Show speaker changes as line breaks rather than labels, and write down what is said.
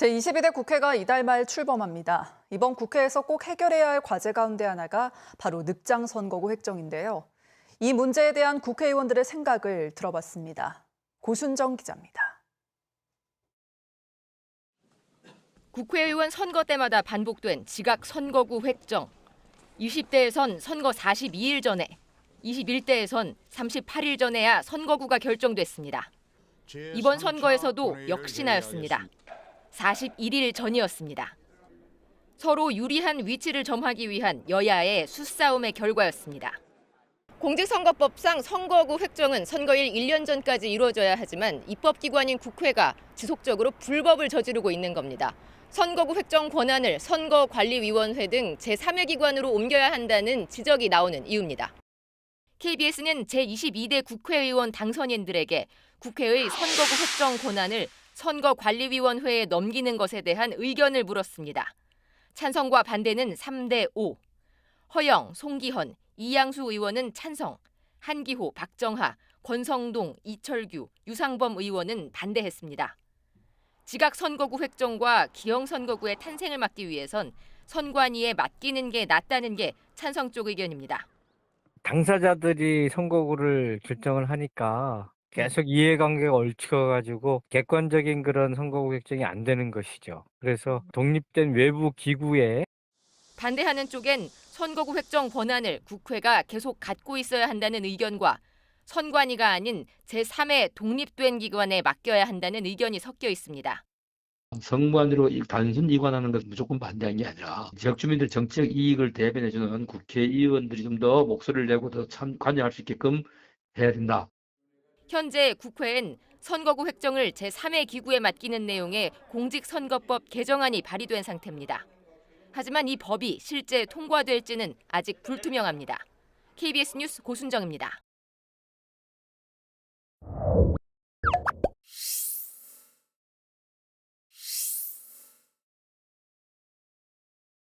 제22대 국회가 이달 말 출범합니다. 이번 국회에서 꼭 해결해야 할 과제 가운데 하나가 바로 늑장 선거구 획정인데요. 이 문제에 대한 국회의원들의 생각을 들어봤습니다. 고순정 기자입니다.
국회의원 선거 때마다 반복된 지각 선거구 획정. 20대에선 선거 42일 전에, 21대에선 38일 전에야 선거구가 결정됐습니다. 이번 선거에서도 역시나였습니다. 41일 전이었습니다. 서로 유리한 위치를 점하기 위한 여야의 수싸움의 결과였습니다. 공직선거법상 선거구 획정은 선거일 1년 전까지 이루어져야 하지만 입법기관인 국회가 지속적으로 불법을 저지르고 있는 겁니다. 선거구 획정 권한을 선거관리위원회 등 제3의 기관으로 옮겨야 한다는 지적이 나오는 이유입니다. KBS는 제22대 국회의원 당선인들에게 국회의 선거구 획정 권한을 선거관리위원회에 넘기는 것에 대한 의견을 물었습니다. 찬성과 반대는 3대 5. 허영, 송기헌, 이양수 의원은 찬성, 한기호, 박정하, 권성동, 이철규, 유상범 의원은 반대했습니다. 지각 선거구 획정과 기형 선거구의 탄생을 막기 위해선 선관위에 맡기는 게 낫다는 게 찬성 쪽 의견입니다.
당사자들이 선거구를 결정을 하니까 계속 이해관계가 얽혀가지고 객관적인 그런 선거구 결정이 안 되는 것이죠. 그래서 독립된 외부 기구에
반대하는 쪽엔 선거구 획정 권한을 국회가 계속 갖고 있어야 한다는 의견과 선관위가 아닌 제3의 독립된 기관에 맡겨야 한다는 의견이 섞여 있습니다.
선관위로 이- 단순 이관하는 것은 무조건 반대한 게 아니라 지역 주민들 정치적 이익을 대변해주는 국회의원들이 좀 더 목소리를 내고 더 참 관여할 수 있게끔 해야 된다.
현재 국회엔 선거구 획정을 제3의 기구에 맡기는 내용의 공직선거법 개정안이 발의된 상태입니다. 하지만 이 법이 실제 통과될지는 아직 불투명합니다. KBS 뉴스 고순정입니다.